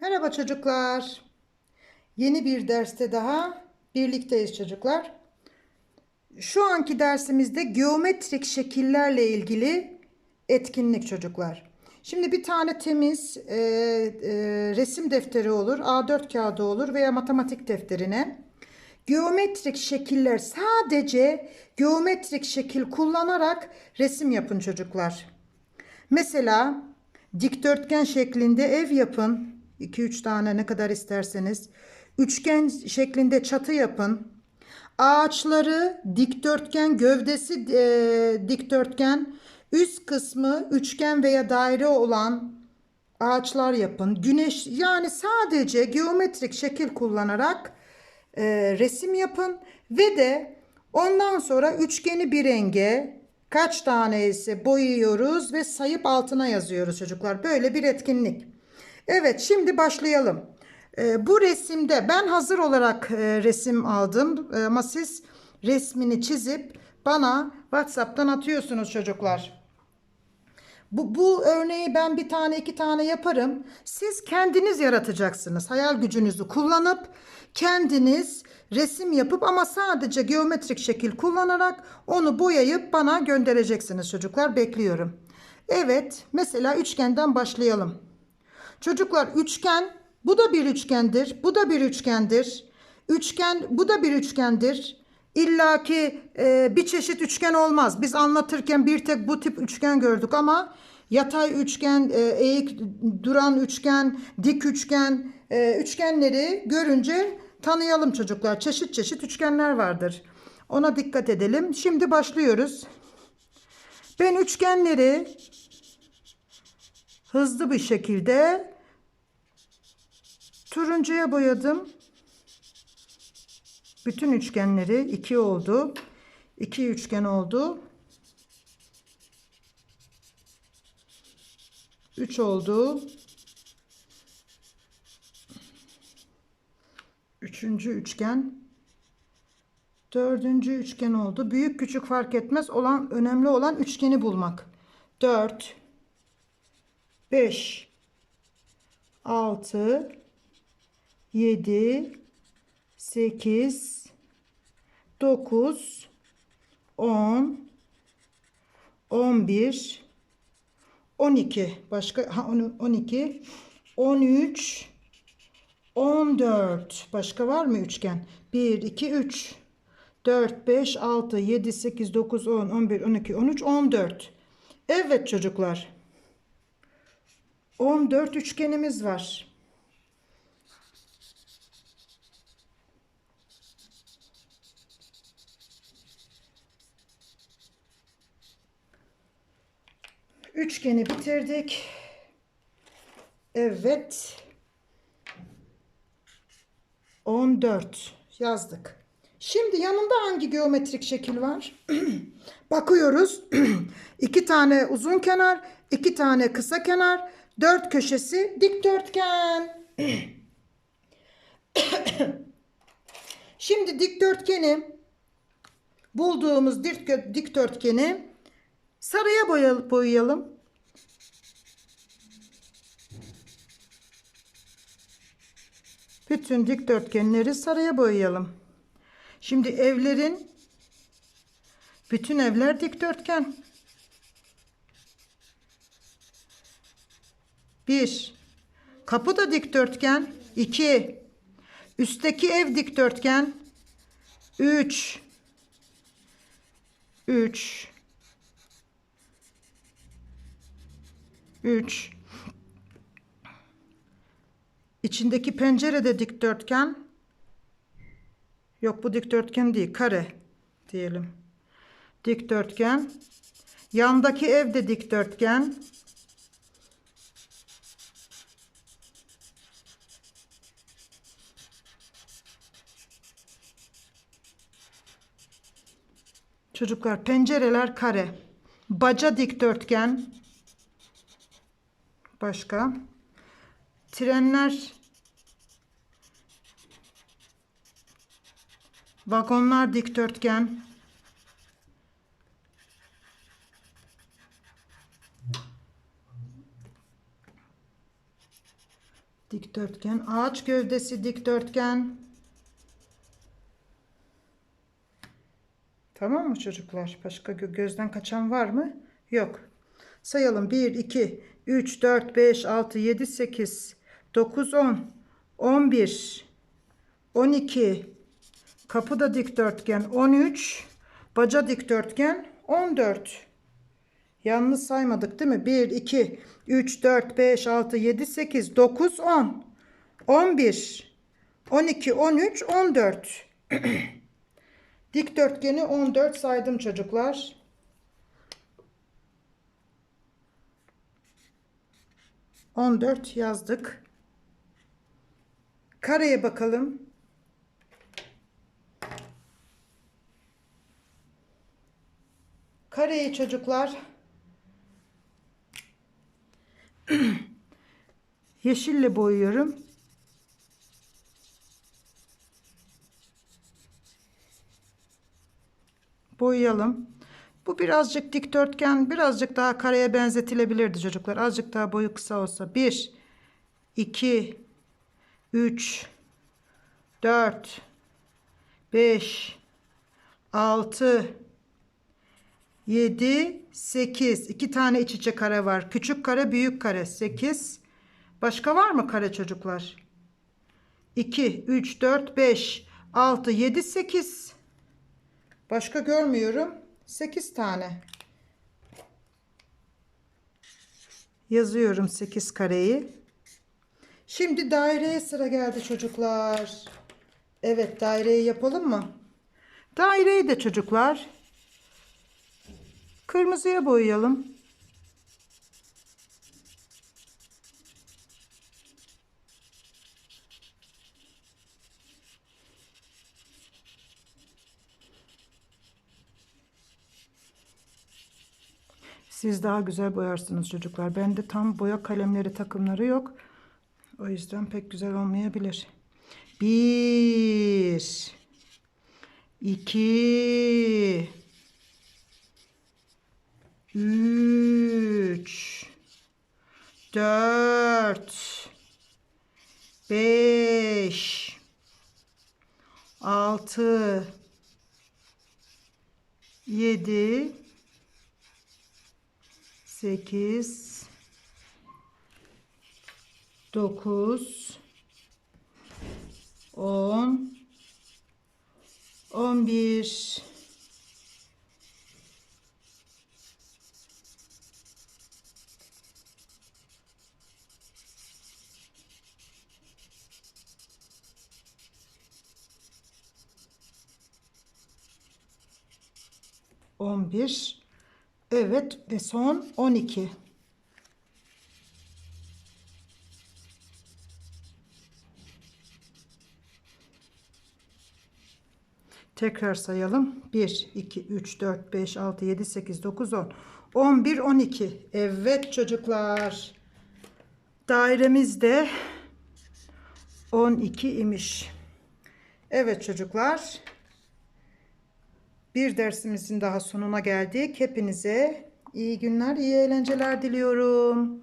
Merhaba çocuklar. Yeni bir derste daha birlikteyiz çocuklar. Şu anki dersimizde geometrik şekillerle ilgili etkinlik çocuklar. Şimdi bir tane temiz e, e, resim defteri olur, A4 kağıdı olur veya matematik defterine geometrik şekiller sadece geometrik şekil kullanarak resim yapın çocuklar. Mesela dikdörtgen şeklinde ev yapın. 2-3 tane ne kadar isterseniz. Üçgen şeklinde çatı yapın. Ağaçları dikdörtgen gövdesi e, dikdörtgen üst kısmı üçgen veya daire olan ağaçlar yapın. Güneş yani sadece geometrik şekil kullanarak e, resim yapın ve de ondan sonra üçgeni bir renge kaç tane ise boyuyoruz ve sayıp altına yazıyoruz çocuklar. Böyle bir etkinlik. Evet şimdi başlayalım. E, bu resimde ben hazır olarak e, resim aldım E, ama siz resmini çizip bana WhatsApp'tan atıyorsunuz çocuklar. Bu, bu örneği ben bir tane iki tane yaparım. Siz kendiniz yaratacaksınız. Hayal gücünüzü kullanıp kendiniz resim yapıp ama sadece geometrik şekil kullanarak onu boyayıp bana göndereceksiniz çocuklar. Bekliyorum. Evet mesela üçgenden başlayalım. Çocuklar üçgen bu da bir üçgendir. Bu da bir üçgendir. Üçgen bu da bir üçgendir. İlla ki e, bir çeşit üçgen olmaz. Biz anlatırken bir tek bu tip üçgen gördük ama yatay üçgen, e, eğik duran üçgen, dik üçgen, e, üçgenleri görünce tanıyalım çocuklar. Çeşit çeşit üçgenler vardır. Ona dikkat edelim. Şimdi başlıyoruz. Ben üçgenleri hızlı bir şekilde turuncuya boyadım. Bütün üçgenleri iki oldu. İki üçgen oldu. Üç oldu. Üçüncü üçgen. Dördüncü üçgen oldu. Büyük küçük fark etmez. Olan önemli olan üçgeni bulmak. Dört. Beş. Altı. Yedi. 8 9 10 11 12 başka ha, 12 13 14 başka var mı üçgen? 1 2 3 4 5 6 7 8 9 10 11 12 13 14 Evet çocuklar 14 üçgenimiz var. Üçgeni bitirdik. Evet. 14 yazdık. Şimdi yanında hangi geometrik şekil var? Bakıyoruz. iki tane uzun kenar, iki tane kısa kenar, dört köşesi dikdörtgen. Şimdi dikdörtgeni bulduğumuz dikdörtgeni Sarıya boyayalım. Bütün dikdörtgenleri sarıya boyayalım. Şimdi evlerin bütün evler dikdörtgen. Bir. Kapı da dikdörtgen. İki. Üstteki ev dikdörtgen. Üç. Üç. 3 İçindeki pencere de dikdörtgen. Yok bu dikdörtgen değil, kare diyelim. Dikdörtgen. Yandaki ev de dikdörtgen. Çocuklar pencereler kare. Baca dikdörtgen. Başka? Trenler Vagonlar dikdörtgen. Dikdörtgen. Ağaç gövdesi dikdörtgen. Tamam mı çocuklar? Başka gö- gözden kaçan var mı? Yok. Sayalım. 1, 2, 3, 4, 5, 6, 7, 8, 9, 10, 11, 12, kapı da dikdörtgen 13, baca dikdörtgen 14. Yalnız saymadık değil mi? 1, 2, 3, 4, 5, 6, 7, 8, 9, 10, 11, 12, 13, 14. Dikdörtgeni 14 saydım çocuklar. On dört yazdık. Kareye bakalım. Kareyi çocuklar yeşille boyuyorum. Boyayalım. Bu birazcık dikdörtgen, birazcık daha kareye benzetilebilirdi çocuklar. Azıcık daha boyu kısa olsa. 1, 2, 3, 4, 5, 6, 7, 8. İki tane iç içe kare var. Küçük kare, büyük kare. 8. Başka var mı kare çocuklar? 2, 3, 4, 5, 6, 7, 8. Başka görmüyorum. 8 tane. Yazıyorum 8 kareyi. Şimdi daireye sıra geldi çocuklar. Evet daireyi yapalım mı? Daireyi de çocuklar kırmızıya boyayalım. Siz daha güzel boyarsınız çocuklar. Bende tam boya kalemleri takımları yok. O yüzden pek güzel olmayabilir. Bir, iki, üç, dört, 8 9 10 11 11 Evet ve son 12. Tekrar sayalım. 1, 2, 3, 4, 5, 6, 7, 8, 9, 10. 11, 12. Evet çocuklar. Dairemizde 12 imiş. Evet çocuklar. Bir dersimizin daha sonuna geldik. Hepinize iyi günler, iyi eğlenceler diliyorum.